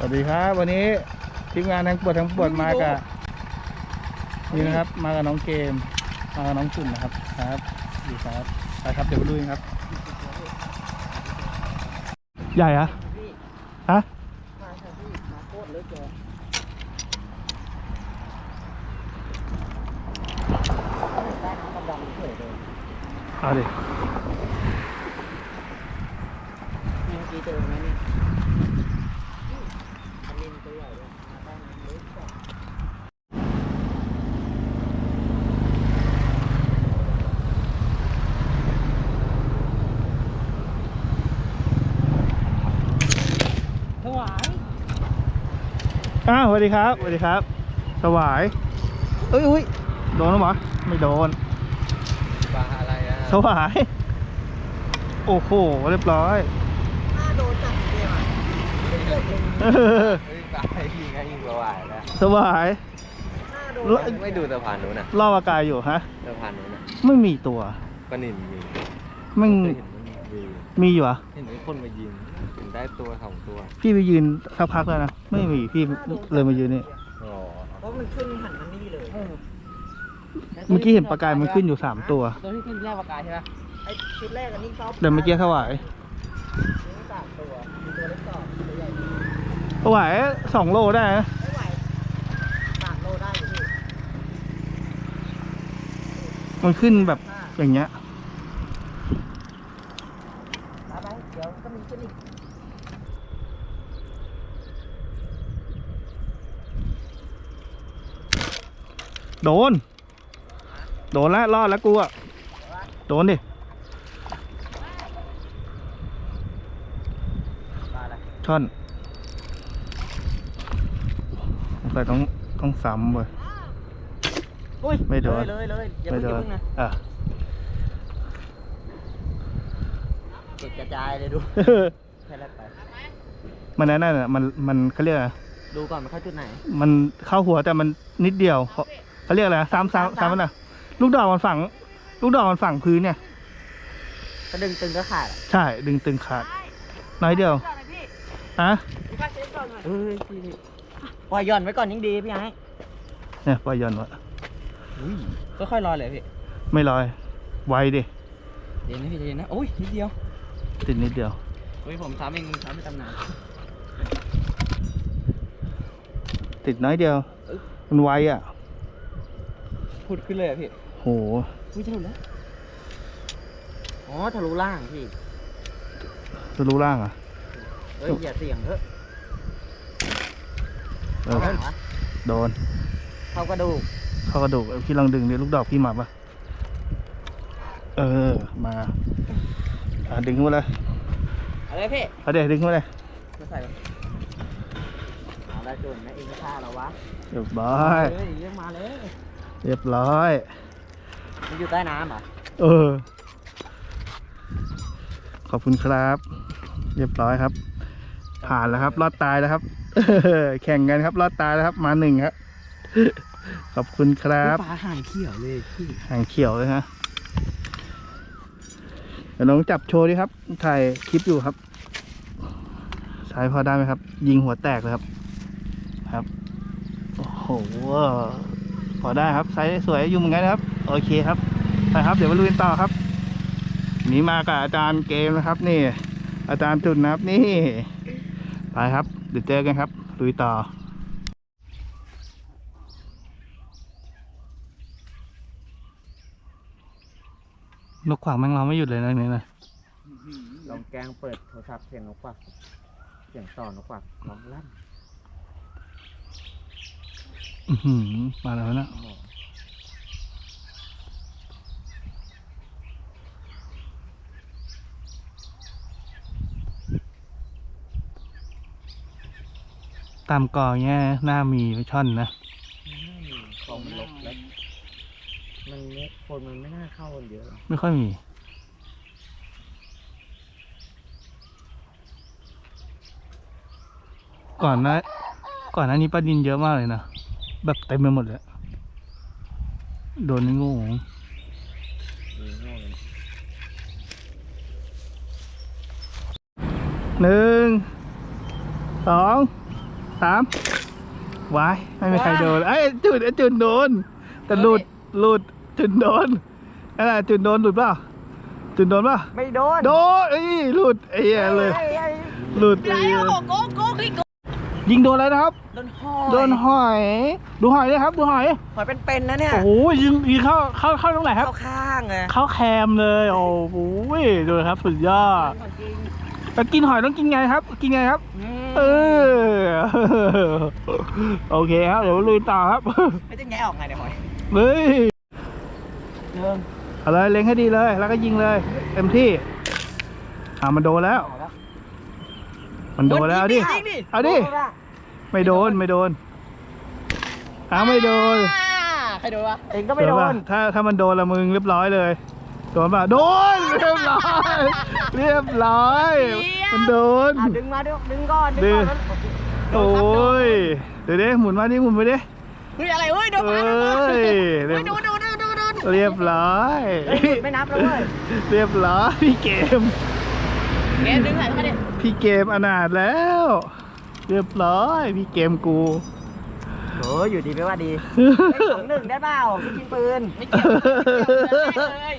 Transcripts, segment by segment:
สวัสดีครับ วันนี้ทีมงานทั้งปวดทั้งปวดมากับนี่นะครับ มากับน้องเกม มากับน้องจุ่นนะครับครับดีครับไปครับเดี๋ยวไปลุยครับ ใหญ่อะฮะมาค่ะพี่มาโคตรเอาดิเมื่อกี้เจอไหมนี่อันนี้ มันตัวใหญ่เลยมาได้น้ำลึกกว่าถวายอ้าวสวัสดีครับสวัสดีครับสวายเอ้ยอุ้ยโดนหรือเปล่าไม่โดนปลาอะไรอะสวาย โอ้โหเรียบร้อย ถ้าโดนจับเกมอะไม่ เออเฮ้ยปลาไอ้พี่ก็ยิ่งกว่ายแล้วสวายไม่ดูสะพานนู้นน่ะล่ออากายอยู่ฮะ สะพานนู้นน่ะไม่มีตัวปลานินมีไม่เคยเห็นมันมีมีอยู่เหรอะ เห็นมีคนมายิงเห็นได้ตัวสองตัวพี่ไปยืนสักพักแล้วนะ ไม่มีพี่เลยมายืนนี่ อ๋อเพราะมันขึ้นหันมานี่เลยเมื่อกี้เห็นปลากายมันขึ้นอยู่สามตัว ตัวที่ขึ้นแรกปลากายใช่ไหมไอชุดแรกอันนี้เขาเดี๋ยวเมื่อกี้สวาย นี่สามตัวมีตัวเล็กสองตัวใหญ่ดี สวายสองโลได้นะไม่ไหวสามโลได้อยู่พี่มันขึ้นแบบอย่างเงี้ยเอาไปเดี๋ยวก็มีขึ้นอีกโดน โดนแล้วรอดแล้วกูอะโดนดิปลาอะไร ช่อน ใส่ต้องต้องซ้ำเว้ย อุ้ยไม่โดน เลยเลยเลยอย่าไม่เพิ่งโดอย่าน เพิ่งนะอะเก็บกระจายเลยดูแค่แรกไป มันนั่นน่ะมันมันเขาเรียกอะไรดูก่อนมันเข้าจุดไหน มันเข้าหัวแต่มันนิดเดียวเขาเขาเรียกอะไรซ้ำซ้ำ ซ้ำมันน่ะลูกดอกมันฝัง ลูกดอกมันฝังพื้นเนี่ยก็ดึงตึงก็ขาดอะใช่ ดึงตึงขาดน้อยเดียวฮะเอ้ยพี่ ปล่อยหย่อนไว้ก่อนยิ่งดีพี่ไอ้เนี่ยปล่อยหย่อนวะก็ค่อยๆลอยเลยพี่ ไม่ลอย ไวดิเย็นนะพี่เย็นนะโอ้ยนิดเดียว ติดนิดเดียวเฮ้ยผมซ้ำเองซ้ำไม่ตำนานติดน้อยเดียว มันไวอะพุดขึ้นเลยอะพี่โหอุ้ยทะลุแล้วอ๋อทะลุล่างพี่จะรู้ร่างอะเฮ้ยอย่าเสี่ยงเถอะ เออเอาวะโดน เข้ากระดูก เข้ากระดูกเออพี่ลองดึงดิลูกดอกพี่มาปะเออ มาอะดึงขึ้นมาเลยเอาเลยพี่เอาเดี๋ยวดึงขึ้นมาเลยมาใส่ก่อนเอาได้จุนนะเองก็ฆ่าเราวะเรียบร้อย เฮ้ยเรียกมาเลยเรียบร้อย มันอยู่ใต้น้ำเหรอเออ ขอบคุณครับ เรียบร้อยครับ ผ่านแล้วครับ รอดตายแล้วครับแข่งกันครับ รอดตายแล้วครับ มาหนึ่งครับขอบคุณครับปลาหางเขียวเลยพี่หางเขียวเลยฮะเดี๋ยวน้องจับโชว์ดิครับ ถ่ายคลิปอยู่ครับใช้พอได้ไหมครับ ยิงหัวแตกเลยครับ ครับ โอ้โหพอได้ครับไซส์สวยอยู่เหมือนกันนะครับ โอเคครับไปครับ เดี๋ยวมาลุยกันต่อครับหนีมากับอาจารย์เกมนะครับ นี่ อาจารย์จุดนะครับนี่ ไปครับ เดี๋ยวเจอกันครับลุยต่อ นกขวางแม่งเราไม่หยุดเลยนะเนี่ยนะลองแกล้งเปิดโทรศัพท์เสียงนกกวักเสียงต่อนกกวักร้องลั่นอือหือมาแล้วนะโอ้ ตามกอเงี้ยหน้ามีไปช่อนนะของมันลกแล้วมันไม่คนมันไม่น่าเข้ากันเยอะหรอกไม่ค่อยมี ก่อนหน้าก่อนหน้านี้ปลาดินเยอะมากเลยนะแบบเต็มไปหมดเลยโดนงูมีโง่เลยหนึ่งสอง สามวายไม่มีใครโดนไอ้ยจุดไอ้จุดโดน แต่หลุดหลุดจุดโดนนั่นแหละจุดโดนหลุดเปล่าจุดโดนเปล่าไม่โดนโดนไอ้ยหลุดไอ้เหี้ยเลยไอ้ไอ้หลุดไหนไอ้เหี้ยโอ้โหโก้โก้เฮ้ยโก้ยิงโดนแล้วนะครับ โดนหอยโดนหอย ดูหอยเลยครับ ดูหอย หอยเป็นๆนะเนี่ย โอ้โหยิงยิงเข้าเข้าเข้าตรงไหนครับ เข้าข้างไงเข้าแคมเลย โอ้โหดูครับสุดยอดจริงแล้วกินหอยต้องกินไงครับ กินไงครับ เออ โอเคครับ เดี๋ยวลุยต่อครับไม่จะแงะออกไงเนี่ยหอยเฮ้ยเดินเอาเลยเล็งให้ดีเลย แล้วก็ยิงเลย เต็มที่ อ่ามันโดนแล้ว มันโดนแล้วเอาดิเอาดิไม่โดนไม่โดนอ้าวไม่โดนอ่าใครโดนวะเองก็ไม่โดเห็นปะถ้าถ้ามันโดนละมึงเรียบร้อยเลยโดนป่ะโดนเรียบร้อยเรียบร้อยมันโดนอะดึงมาดึงดึงก่อนดึงก่อน โอ้ยเดี๋ยวดิหมุนมาดิหมุนไปดิเฮ้ยอะไรเฮ้ยโดนเอ้มาโดนมายเฮ้ยโดนโดนโดนโดนโดนเรียบร้อยเฮ้ยหยุดไม่นับแล้วเว้ยเรียบร้อยพี่เกมเกมดึงไหนเข้ามาดิพี่เกมอนาถแล้ว เรียบร้อยพี่เกมกู โอ้ยอยู่ดีไม่ว่าดีได้สองหนึ่งได้เปล่าพี่กินปืนไม่เกี่ยวไม่เกี่ยวเลย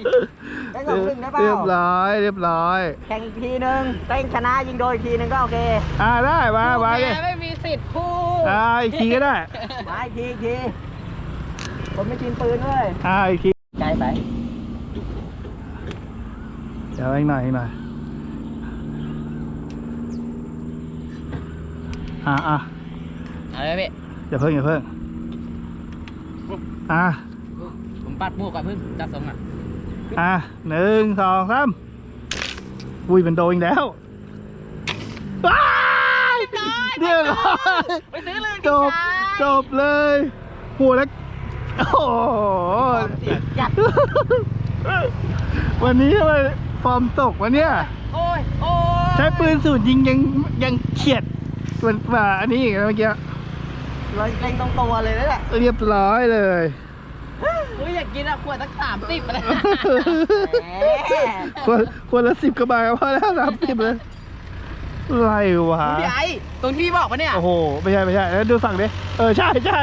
ได้สองหนึ่งได้เปล่าเรียบร้อย เรียบร้อย แข่งอีกทีนึงเต้งชนะยิงโดนอีกทีนึงก็โอเคอ่าได้มามาดิแพ้ไม่มีสิทธิ์พูดอ่าอีกทีก็ได้มาอีกทีอีกทีคนไม่กินปืนเลยอ่าอีกทีใจไปเดี๋ยวอีกหน่อยอีกหน่อยอ่าอะเอาเลยพี่ อย่าเพิ่งอย่าเพิ่งอะผมปัดบวกกับเพิ่งจัดทรงอะอะหนึ่งสองสามอุ้ยเป็นโดนอีกแล้วว้ายเรียบร้อยไปซื้อเลยจบจบเลยโหแล้วโอ้โหยัดวันนี้ทำไมฟอร์มตกวะเนี่ยโอ้ยโอ้ยใช้ปืนสูตรยิงยังยังเฉียดกว่าอันนี้อีกนะเมื่อกี้ เลยเล็งตรงตัวเลยนั่นแหละเรียบร้อยเลยเฮ้ยอยากกินอะขวดสักสามสิบอะไรแหมคนคนละสิบกระบาทก็พอแล้วสามสิบเลยไรวะพี่ไอ้ตรงที่พี่บอกปะเนี่ยโอ้โหไม่ใช่ไม่ใช่แล้วดูฝั่งดิเออใช่ใช่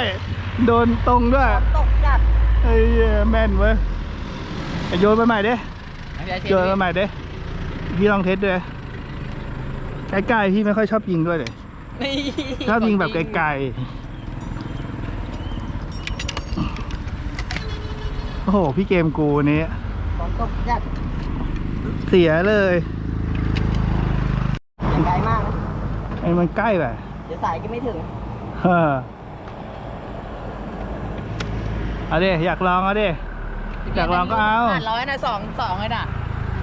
โดนตรงด้วยตกจัดไอ้เหี้ยแม่นเว้ยไอ้โยนไปใหม่ดิไม่ได้เช็โยนไปใหม่ดิพี่ลองเทสด้วยใกล้ๆพี่ไม่ค่อยชอบยิงด้วยเลยนี่ชอบยิงแบบไกลๆ โอ้โห พี่เกมกูนี้ฝนตกจัดเสียเลยไกลมากนะไอ้มันใกล้ไปเดี๋ยวสายก็ไม่ถึงเออเอาดิอยากลองเอาดิอยากลองก็เอาผ่านร้อยนะสองสองเลยน่ะ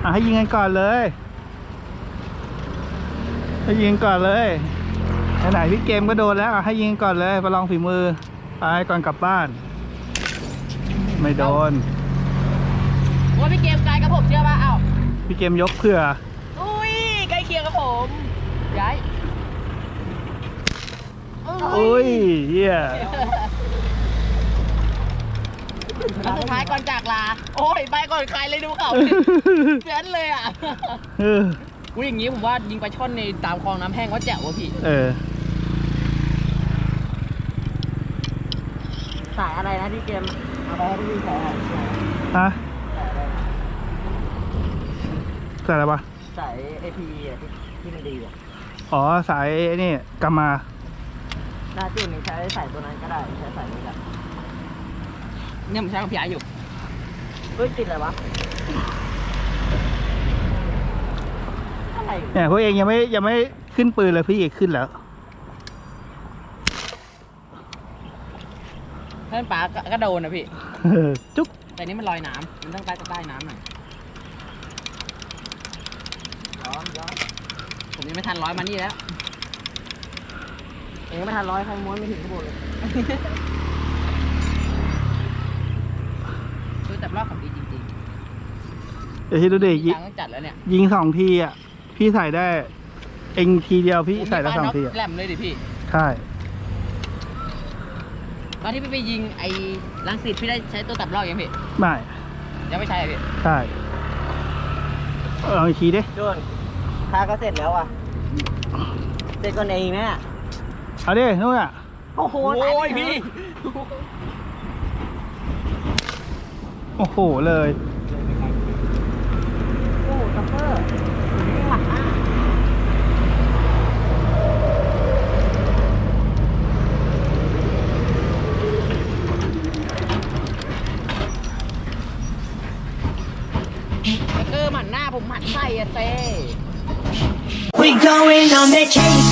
อะให้ยิงกันก่อนเลย ให้ยิงก่อนเลยไหนๆพี่เกมก็โดนแล้วอะให้ยิงก่อนเลยประลองฝีมือไปก่อนกลับบ้าน ไม่โดน ว่าพี่เกมไกลกับผมเชื่อป่ะเอ้าพี่เกมยกเผื่อ อุ้ยใกล้เคียงกับผมย้ายอุ้ยเฮียแล้วสุดท้ายก่อนจากลา โอ้ยไปก่อนใครเลยดูเขาเพื่อนเลยอะเอออุ้ยอย่างงี้ผมว่ายิงปลาช่อนในตามคลองน้ำแห้งว่าแจ๋วว่ะพี่ เออ สายอะไรนะที่เกม เอาไปให้พี่สายอะไรฮะสายอะไรใส่อะไรปะสายเอพีอะที่ที่มันดีอะอ๋อสายไอ้นี่กำมาหน้าจุดนี้ใช้สายตัวนั้นก็ได้ใช้สายนี้แหละเนี่ยผมใช้ของพี่ไออยู่เฮ้ยติดอะไรวะอะไรเนี่ยพวกเองยังไม่ยังไม่ขึ้นปืนเลยพี่เอกขึ้นแล้ว ถ้าเป็นปลาก็ก็โดนนะพี่เออจุ๊กแต่นี่มันลอยน้ำมันต้องใต้ใต้น้ำหน่อยย้อนย้อนผมยังไม่ทันร้อยมานี่แล้วเองไม่ทันร้อยใครม้วนไม่ถึงข้างบนเลยคือแต่รอบของดีจริงเดี๋ยวที่ดูๆดิจริยิงจังจัดแล้วเนี่ยยิงสองทีอะ พี่ใส่ได้ เองทีเดียวพี่ใส่ได้สองทีอะ แหลมเลยดิพี่ ใช่ ตอนที่พี่ไปยิงไอ้ลังสิตพี่ได้ใช้ตัวตับรอบยังพี่ไม่ยังไม่ใช่อะพี่ใช่ลองอีกทีดิจุนค่าก็เสร็จแล้วอะ เสร็จก่อนเองนะเอาดินู่นอะโอ้โหโอ้ตายไปยพี่โอ้โหเลยโอ้โหซัฟเฟอร์ on vacation.